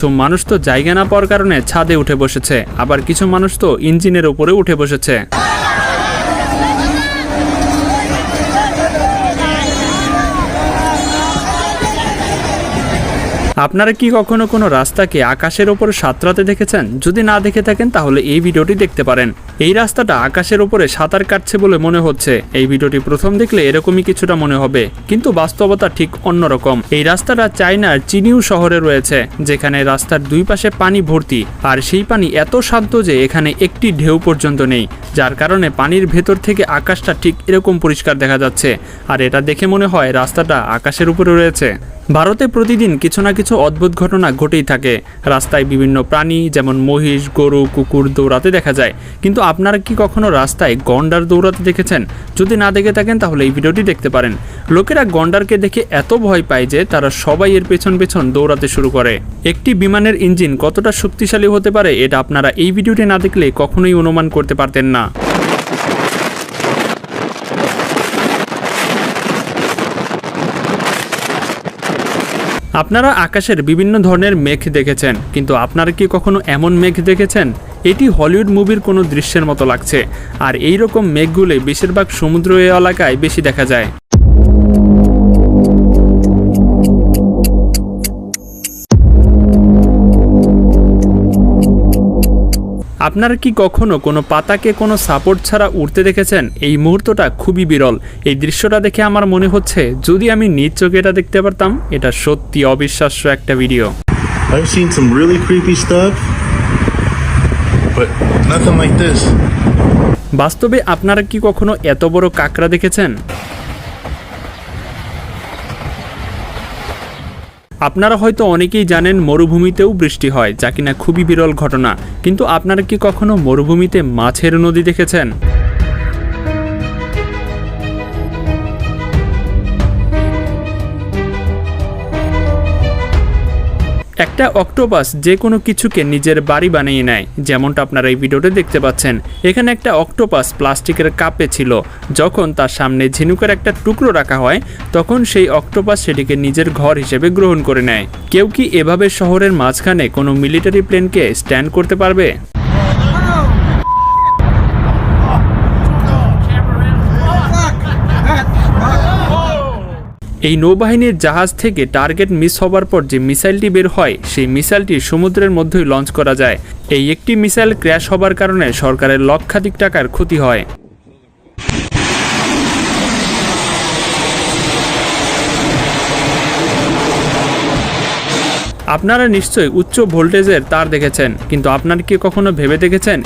তো মানুষ তো জায়গা না পাওয়ার কারণে ছাদে উঠে বসেছে, আবার কিছু মানুষ তো ইঞ্জিনের উপরে উঠে বসেছে। আপনারা কি কখনো কোনো রাস্তাকে আকাশের ওপর সাঁতরাতে দেখেছেন? যদি না দেখে থাকেন, তাহলে এই ভিডিওটি দেখতে পারেন। এই রাস্তাটা আকাশের ওপরে সাঁতার কাটছে বলে মনে হচ্ছে। এই ভিডিওটি প্রথম দেখলে এরকমই কিছুটা মনে হবে। কিন্তু বাস্তবতা ঠিক অন্যরকম। এই রাস্তাটা চায়নার চিনিউ শহরে রয়েছে, যেখানে রাস্তার দুই পাশে পানি ভর্তি। আর সেই পানি এত শান্ত যে এখানে একটি ঢেউ পর্যন্ত নেই। যার কারণে পানির ভেতর থেকে আকাশটা ঠিক এরকম পরিষ্কার দেখা যাচ্ছে। আর এটা দেখে মনে হয় রাস্তাটা আকাশের উপরে রয়েছে। ভারতে প্রতিদিন কিছু না কিছু অদ্ভুত ঘটনা ঘটেই থাকে। রাস্তায় বিভিন্ন প্রাণী, যেমন মহিষ, গরু, কুকুর দৌড়াতে দেখা যায়। কিন্তু আপনারা কি কখনো রাস্তায় গন্ডার দৌড়াতে দেখেছেন? যদি না দেখে থাকেন, তাহলে এই ভিডিওটি দেখতে পারেন। লোকেরা গন্ডারকে দেখে এত ভয় পায় যে তারা সবাই এর পেছন পেছন দৌড়াতে শুরু করে। একটি বিমানের ইঞ্জিন কতটা শক্তিশালী হতে পারে, এটা আপনারা এই ভিডিওটি না দেখলে কখনোই অনুমান করতে পারতেন না। আপনারা আকাশের বিভিন্ন ধরনের মেঘ দেখেছেন, কিন্তু আপনারা কি কখনো এমন মেঘ দেখেছেন? এটি হলিউড মুভির কোনো দৃশ্যের মতো লাগছে, আর এই রকম মেঘগুলি বেশিরভাগ সমুদ্র এলাকায় বেশি দেখা যায়। আপনারা কি কখনো কোনো পাতাকে কোনো সাপোর্ট ছাড়া উড়তে দেখেছেন? এই মুহূর্তটা খুবই বিরল। এই দৃশ্যটা দেখে আমার মনে হচ্ছে যদি আমি নিজ চোখে এটা দেখতে পারতাম এটা সত্যি অবিশ্বাস্য একটা video. I've seen some really creepy stuff, but nothing like this. বাস্তবে আপনারা কি কখনো এত বড় কাকড়া দেখেছেন? আপনারা হয়তো অনেকেই জানেন মরুভূমিতেও বৃষ্টি হয়, যা কিনা খুবই বিরল ঘটনা। কিন্তু আপনারা কি কখনো মরুভূমিতে মাছের নদী দেখেছেন? একটা অক্টোপাস যে কোনো কিছুকে নিজের বাড়ি বানিয়ে নেয়, যেমনটা আপনারা এই ভিডিওতে দেখতে পাচ্ছেন। এখানে একটা অক্টোপাস প্লাস্টিকের কাপে ছিল। যখন তার সামনে ঝিনুকের একটা টুকরো রাখা হয়, তখন সেই অক্টোপাস সেটিকে নিজের ঘর হিসেবে গ্রহণ করে নেয়। কেউ কি এভাবে শহরের মাঝখানে কোনো মিলিটারি প্লেনকে স্ট্যান্ড করতে পারবে? এই নৌবাহিনীর জাহাজ থেকে টার্গেট মিস হবার পর যে মিসাইলটি বের হয়, সেই মিসাইলটি সমুদ্রের মধ্যেই লঞ্চ করা যায়। এই একটি মিসাইল ক্র্যাশ হবার কারণে সরকারের লক্ষাধিক টাকার ক্ষতি হয়। আপনারা নিশ্চয়ই উচ্চ ভোল্টেজের তার দেখেছেন, কিন্তু আপনারা কি কখনো ভেবে দেখেছেন?